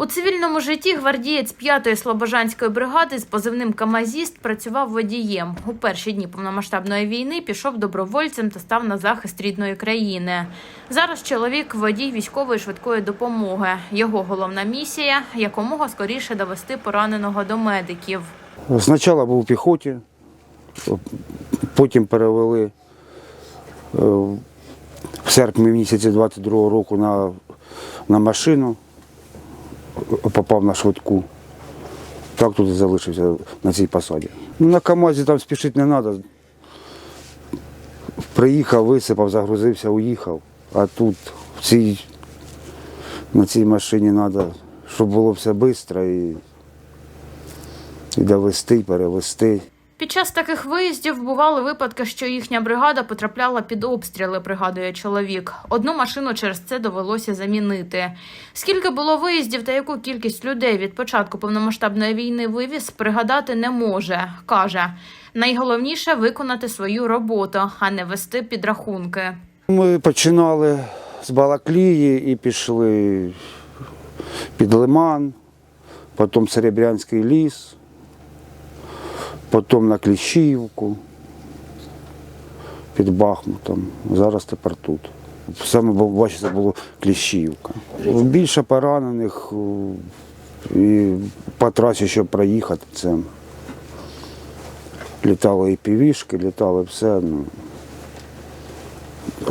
У цивільному житті гвардієць 5-ї Слобожанської бригади з позивним Камазіст працював водієм. У перші дні повномасштабної війни пішов добровольцем та став на захист рідної країни. Зараз чоловік водій військової швидкої допомоги. Його головна місія якомога скоріше довести пораненого до медиків. Спочатку був у піхоті, потім перевели е, в серпні місяці 22-го року на, на машину, попав на швидку. Так тут і залишився на цій посаді. Ну, на КАМАЗі там спішити не треба. Приїхав, висипав, загрузився, уїхав. А тут в цій, на цій машині треба, щоб було все швидко і, і довести, перевести. Під час таких виїздів бували випадки, що їхня бригада потрапляла під обстріли, пригадує чоловік. Одну машину через це довелося замінити. Скільки було виїздів та яку кількість людей від початку повномасштабної війни вивіз, пригадати не може. Каже, найголовніше виконати свою роботу, а не вести підрахунки. Ми починали з Балаклії і пішли під Лиман, потім Серебрянський ліс, потім на Кліщівку, під Бахмутом. Зараз тепер тут. Саме бачите, було Кліщівка. Більше поранених і по трасі, щоб проїхати, це літали і півішки, літали все. Ну.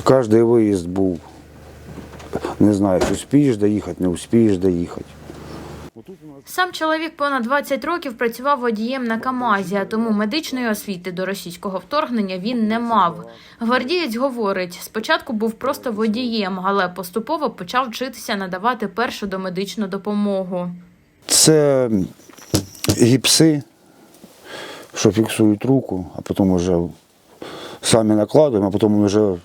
Кожний виїзд був. Не знаю, успієш доїхати, не успієш доїхати. Сам чоловік понад 20 років працював водієм на КАМАЗі, а тому медичної освіти до російського вторгнення він не мав. Гвардієць говорить, спочатку був просто водієм, але поступово почав вчитися надавати першу домедичну допомогу. Це гіпси, що фіксують руку, а потім вже самі накладуємо, а потім вже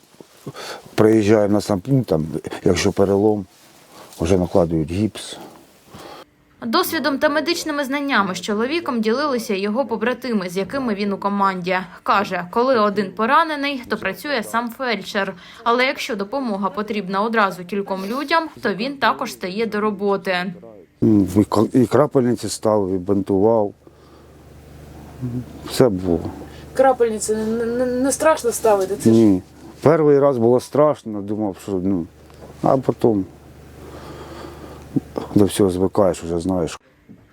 приїжджаємо на сам пункт, там, якщо перелом, вже накладують гіпс. Досвідом та медичними знаннями з чоловіком ділилися його побратими, з якими він у команді. Каже, коли один поранений, то працює сам фельдшер. Але якщо допомога потрібна одразу кільком людям, то він також стає до роботи. І крапельниці ставив, і бинтував. Все було. крапельниці не, страшно ставити. Це ж Ні. Перший раз було страшно, думав, що ну, а потім до всього звикаєш, вже знаєш.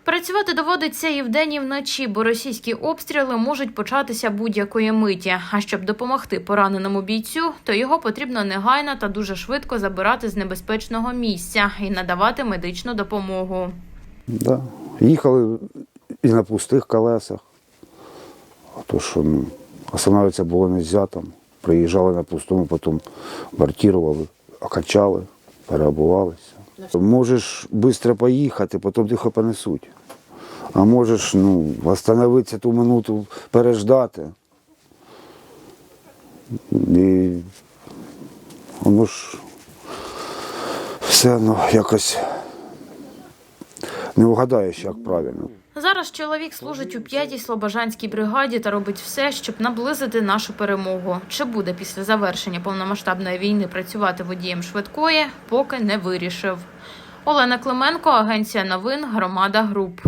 Працювати доводиться і вдень, і вночі, бо російські обстріли можуть початися будь-якої миті. А щоб допомогти пораненому бійцю, то його потрібно негайно та дуже швидко забирати з небезпечного місця і надавати медичну допомогу. Да. Їхали і на пустих колесах. А то, що ну, останавливатися було не можна там. Приїжджали на пустому, потім вартірували, окачали, переобувалися. Можеш швидко поїхати, потім тихо понесуть. А можеш ну, остановитися ту минуту, переждати. І воно ж все ну, якось не вгадаєш, як правильно. Зараз чоловік служить у 5-й Слобожанській бригаді та робить все, щоб наблизити нашу перемогу. Чи буде після завершення повномасштабної війни працювати водієм швидкої, поки не вирішив. Олена Клименко, агенція новин Громада Груп.